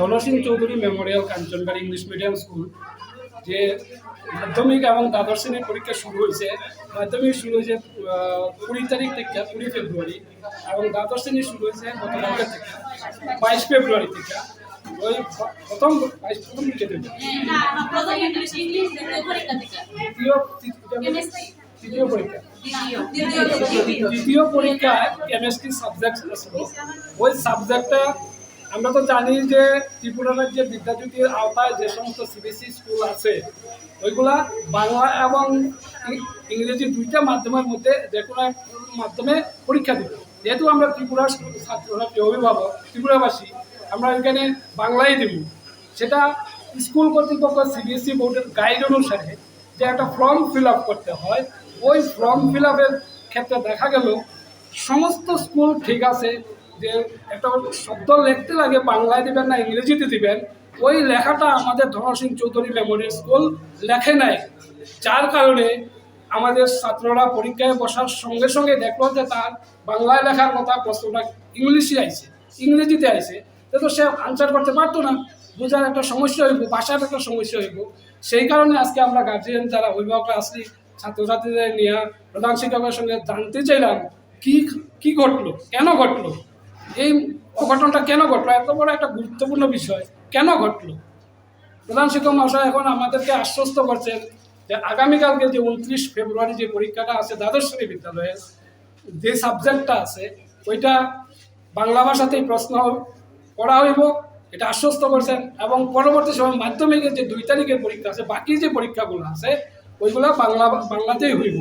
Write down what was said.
Dhansingh Chowdhury memorial Kanchanbari English medium school, যে মাধ্যমিক এবং দ্বাদশ শ্রেণির পরীক্ষা শুরু হয়েছে। মাধ্যমিক শুরু হয়েছে কুড়ি তারিখ থেকে, কুড়ি ফেব্রুয়ারি এবং দ্বাদশ শ্রেণি শুরু হয়েছে গতকালকে থেকে, বাইশ ফেব্রুয়ারি থেকে। ওই প্রথম, বাইশ প্রথম দিকে দেবে তৃতীয়, তৃতীয়- তৃতীয় পরীক্ষা দ্বিতীয় পরীক্ষায় কেমিস্ট্রি সাবজেক্ট ছিল। ওই সাবজেক্টটা আমরা তো জানি যে ত্রিপুরা রাজ্যের বিদ্যাজ্যোতির আওতায় যে সমস্ত সিবিএসই স্কুল আছে, ওইগুলা বাংলা এবং ইংরেজি দুইটা মাধ্যমের মধ্যে যে কোনো এক মাধ্যমে পরীক্ষা দেবে। যেহেতু আমরা ত্রিপুরার ছাত্ররা অভিভাবক, ত্রিপুরাবাসী, আমরা এখানে বাংলাই দেব। সেটা স্কুল কর্তৃপক্ষ সিবিএসই বোর্ডের গাইড অনুসারে যে একটা ফর্ম ফিল আপ করতে হয়। ওই ফর্ম ফিল আপের ক্ষেত্রে দেখা গেল, সমস্ত স্কুল ঠিক আছে যে একটা শব্দ লিখতে লাগে, বাংলায় দিবেন না, ইংরেজিতে দিবেন, ওই লেখাটা আমাদের ধনসিং চৌধুরী মেমোরিয়াল স্কুল লেখে নাই। যার কারণে আমাদের ছাত্ররা পরীক্ষায় বসার সঙ্গে সঙ্গে দেখল যে তার বাংলায় লেখার কথা প্রশ্নটা ইংলিশে আইছে, ইংরেজিতে আইছে। তো সে আনসার করতে পারতো না, বোঝার একটা সমস্যা হইব, ভাষার একটা সমস্যা হইব। সেই কারণে আজকে আমরা গার্জিয়ান যারা অভিভাবকরা আসলি ছাত্রছাত্রীদের নিয়ে প্রধান শিক্ষকের সঙ্গে জানতে চাইলাম, কি কি ঘটলো, কেন ঘটলো? এই অঘটনটা কেন ঘটলো? এত বড় একটা গুরুত্বপূর্ণ বিষয়। কেন ঘটলো? প্রধান শিক্ষক মহাশয় এখন আমাদেরকে আশ্বস্ত করছেন যে আগামীকালকে যে উনত্রিশ ফেব্রুয়ারি যে পরীক্ষাটা আছে, দ্বাদশ শ্রেণি বিদ্যালয়ে যে সাবজেক্টটা আছে, ওইটা বাংলা ভাষাতেই প্রশ্ন করা হইব, এটা আশ্বস্ত করছেন এবং পরবর্তী সময় মাধ্যমিকের যে দুই তারিখের পরীক্ষা আছে, বাকি যে পরীক্ষাগুলো আছে, ওইগুলো বাংলা, বাংলাতেই হইব।